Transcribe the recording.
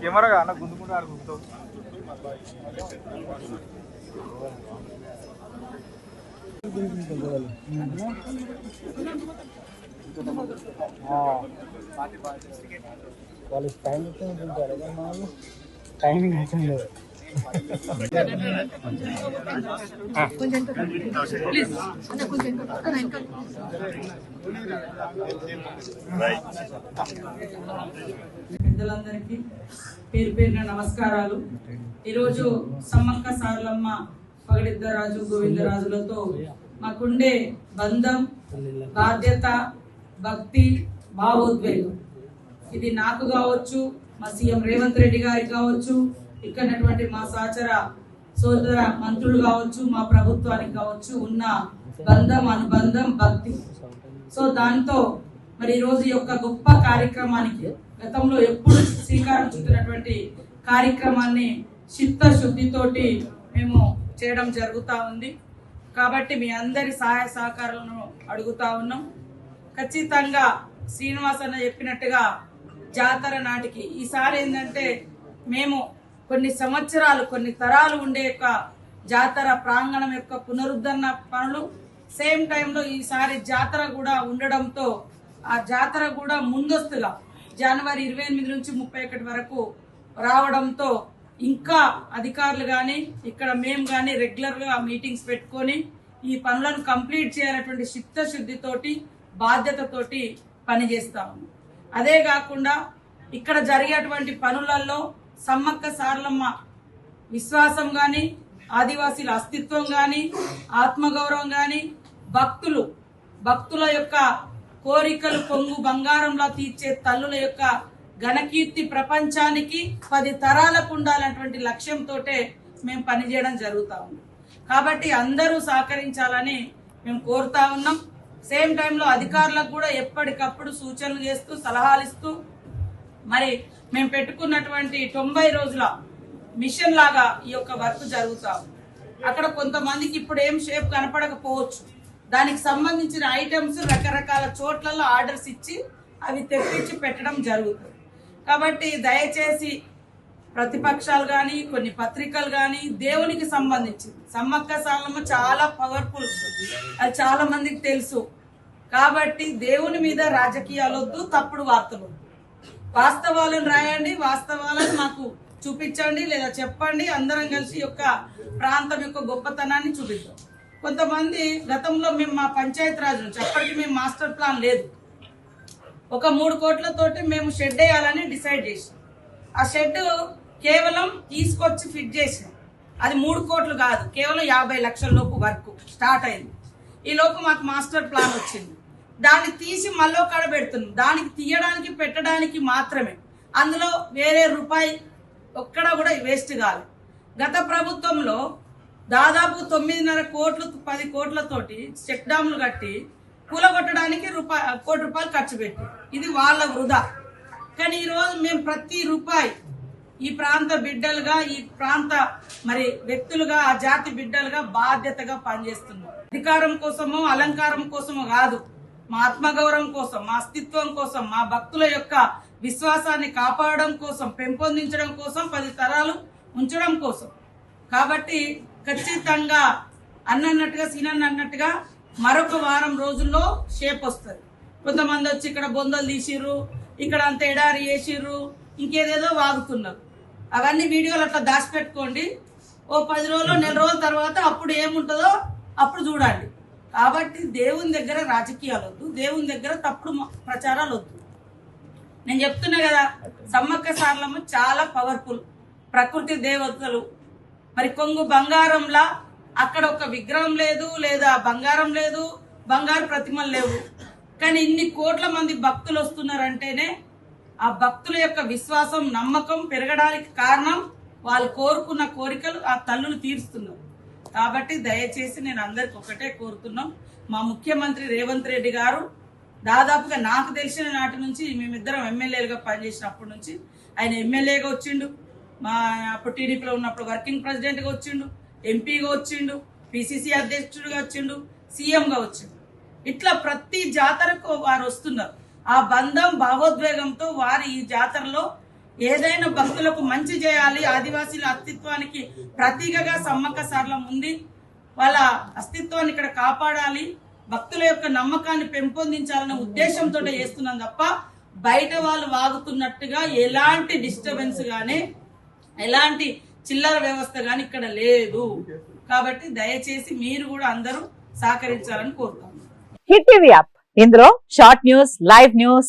Camera. అన్న గుందుకుంటూ ఆడ గుంతుతావు వాళ్ళు టైం టైమింగ్ అయితే లేదు పెద్దలందరికీ పేరు పేరున నమస్కారాలు. ఈరోజు సమ్మక్క సారలమ్మ పగడిద్దరాజు గోవిందరాజులతో మాకుండే బంధం బాధ్యత భక్తి భావోద్వేగం. ఇది నాకు కావచ్చు మా సీఎం రేవంత్ రెడ్డి గారికి కావచ్చు ఇక్కడటువంటి మా సహచర సోదర మంత్రులు కావచ్చు మా ప్రభుత్వానికి కావచ్చు ఉన్న బంధం అనుబంధం భక్తి. సో దాంతో మరి ఈ రోజు యొక్క గొప్ప కార్యక్రమానికి గతంలో ఎప్పుడు శ్రీకారం చుట్టినటువంటి కార్యక్రమాన్ని చిత్తశుద్ధితోటి మేము చేయడం జరుగుతూ ఉంది. కాబట్టి మీ అందరి సహాయ సహకారాలను అడుగుతా ఉన్నాం. ఖచ్చితంగా శ్రీనివాస్ అన్న చెప్పినట్టుగా జాతర నాటికి ఈసారి ఏంటంటే మేము కొన్ని సంవత్సరాలు కొన్ని తరాలు ఉండే యొక్క జాతర ప్రాంగణం యొక్క పునరుద్ధరణ పనులు. సేమ్ టైంలో ఈసారి జాతర కూడా ఉండడంతో ఆ జాతర కూడా ముందస్తుగా జనవరి ఇరవై ఎనిమిది నుంచి ముప్పై ఒకటి వరకు రావడంతో ఇంకా అధికారులు కానీ ఇక్కడ మేము కానీ రెగ్యులర్గా మీటింగ్స్ పెట్టుకొని ఈ పనులను కంప్లీట్ చేయాలనేటువంటి చిత్తశుద్ధితోటి బాధ్యతతోటి పనిచేస్తాము అదే కాకుండా ఇక్కడ జరిగేటువంటి పనులలో సమ్మక్క సారలమ్మ విశ్వాసం కానీ ఆదివాసీల అస్తిత్వం కానీ ఆత్మగౌరవం కానీ భక్తులు భక్తుల యొక్క కోరికలు పొంగు బంగారంలా తీర్చే తల్లుల యొక్క ఘనకీర్తి ప్రపంచానికి పది తరాలకు ఉండాలన్నటువంటి లక్ష్యంతో మేము పనిచేయడం జరుగుతూ ఉంది. కాబట్టి అందరూ సహకరించాలని మేము కోరుతా ఉన్నాం. సేమ్ టైంలో అధికారులకు కూడా ఎప్పటికప్పుడు సూచనలు చేస్తూ సలహాలు ఇస్తూ మరి మేము పెట్టుకున్నటువంటి తొంభై రోజుల మిషన్ లాగా ఈ యొక్క వర్క్ జరుగుతా. అక్కడ కొంతమందికి ఇప్పుడు ఏం షేప్ కనపడకపోవచ్చు. దానికి సంబంధించిన ఐటమ్స్ రకరకాల చోట్లలో ఆర్డర్స్ ఇచ్చి అవి తెప్పించి పెట్టడం జరుగుతుంది. కాబట్టి దయచేసి ప్రతిపక్షాలు కానీ కొన్ని పత్రికలు కానీ దేవునికి సంబంధించింది సమ్మక్క సాలమ్మ చాలా పవర్ఫుల్ అది చాలా మందికి తెలుసు. కాబట్టి దేవుని మీద రాజకీయాలు వద్దు తప్పుడు వార్తలు వద్దు. వాస్తవాలను రాయండి వాస్తవాలను మాకు చూపించండి లేదా చెప్పండి. అందరం కలిసి యొక్క ప్రాంతం యొక్క గొప్పతనాన్ని చూపిద్దాం. కొంతమంది గతంలో మేము మా పంచాయత్ రాజ్ నుంచి అప్పటికి మేము మాస్టర్ ప్లాన్ లేదు. ఒక మూడు కోట్లతోటి మేము షెడ్ వేయాలని డిసైడ్ చేసాం ఆ షెడ్ కేవలం తీసుకొచ్చి ఫిట్ చేసాం అది మూడు కోట్లు కాదు కేవలం యాభై లక్షల లోపు వర్క్ స్టార్ట్ అయింది. ఈ లోపు మాకు మాస్టర్ ప్లాన్ వచ్చింది. దాన్ని తీసి మళ్ళీ కాడ పెడుతున్నాం దానికి తీయడానికి పెట్టడానికి మాత్రమే. అందులో వేరే రూపాయి ఒక్కడ కూడా వేస్ట్ కాదు. గత ప్రభుత్వంలో దాదాపు తొమ్మిదిన్నర కోట్లు పది కోట్లతోటి చెక్ డాములు కట్టి కూలగొట్టడానికి రూపాయి కోటి రూపాయలు ఖర్చు పెట్టి. ఇది వాళ్ళ వృధా. కానీ ఈరోజు మేము ప్రతి రూపాయి ఈ ప్రాంత బిడ్డలుగా ఈ ప్రాంత మరి వ్యక్తులుగా ఆ జాతి బిడ్డలుగా బాధ్యతగా పనిచేస్తున్నాం. అధికారం కోసమో అలంకారం కోసమో కాదు. మా ఆత్మగౌరవం కోసం మా అస్తిత్వం కోసం మా భక్తుల యొక్క విశ్వాసాన్ని కాపాడడం కోసం పెంపొందించడం కోసం పది తరాలు ఉంచడం కోసం. కాబట్టి ఖచ్చితంగా అన్నట్టుగా సీనన్న అన్నట్టుగా మరొక వారం రోజుల్లో షేప్ వస్తుంది. కొంతమంది వచ్చి ఇక్కడ బొందలు తీసిర్రు ఇక్కడ అంత ఎడారి వేసిర్రు ఇంకేదేదో వాగుతున్నారు. అవన్నీ వీడియోలు అట్లా దాచిపెట్టుకోండి. ఓ పది రోజులు నెల రోజుల తర్వాత అప్పుడు ఏముంటుందో అప్పుడు చూడండి. కాబట్టి దేవుని దగ్గర రాజకీయాలు వద్దు దేవుని దగ్గర తప్పుడు ప్రచారాలు వద్దు నేను చెప్తున్నా కదా సమ్మక్క సారలమ్మ చాలా పవర్ఫుల్ ప్రకృతి దేవతలు. మరి కొంగు బంగారంలా అక్కడ ఒక విగ్రహం లేదు లేదా బంగారం లేదు బంగారు ప్రతిమలు లేవు. కానీ ఇన్ని కోట్ల మంది భక్తులు వస్తున్నారంటేనే ఆ భక్తుల యొక్క విశ్వాసం నమ్మకం పెరగడానికి కారణం వాళ్ళు కోరుకున్న కోరికలు ఆ తల్లులు తీరుస్తున్నారు. కాబట్టి దయచేసి నేను అందరికి ఒకటే కోరుతున్నాం. మా ముఖ్యమంత్రి రేవంత్ రెడ్డి గారు దాదాపుగా నాకు తెలిసిన నాటి నుంచి మేమిద్దరం ఎమ్మెల్యేలుగా పనిచేసినప్పటి నుంచి ఆయన ఎమ్మెల్యేగా వచ్చిండు. మా అప్పుడు టీడీపీలో ఉన్నప్పుడు వర్కింగ్ ప్రెసిడెంట్గా వచ్చిండు ఎంపీగా వచ్చిండు పిసిసి అధ్యక్షుడిగా వచ్చిండు సీఎంగా వచ్చిండు. ఇట్లా ప్రతి జాతరకు వారు వస్తున్నారు. ఆ బంధం భావోద్వేగంతో వారి ఈ జాతరలో ఏదైనా భక్తులకు మంచి చేయాలి. ఆదివాసీల అస్తిత్వానికి ప్రతీకగా సమ్మక్క సార్లం ఉంది. వాళ్ళ అస్తిత్వాన్ని ఇక్కడ కాపాడాలి. భక్తుల యొక్క నమ్మకాన్ని పెంపొందించాలనే ఉద్దేశంతో చేస్తున్నాం తప్ప బయట వాళ్ళు వాగుతున్నట్టుగా ఎలాంటి డిస్టర్బెన్స్ కానీ ఎలాంటి చిల్లర వ్యవస్థ కానీ ఇక్కడ లేదు. కాబట్టి దయచేసి మీరు కూడా అందరూ సహకరించాలని కోరుతాను హిట్ టీవీ యాప్. ఇందులో short news live news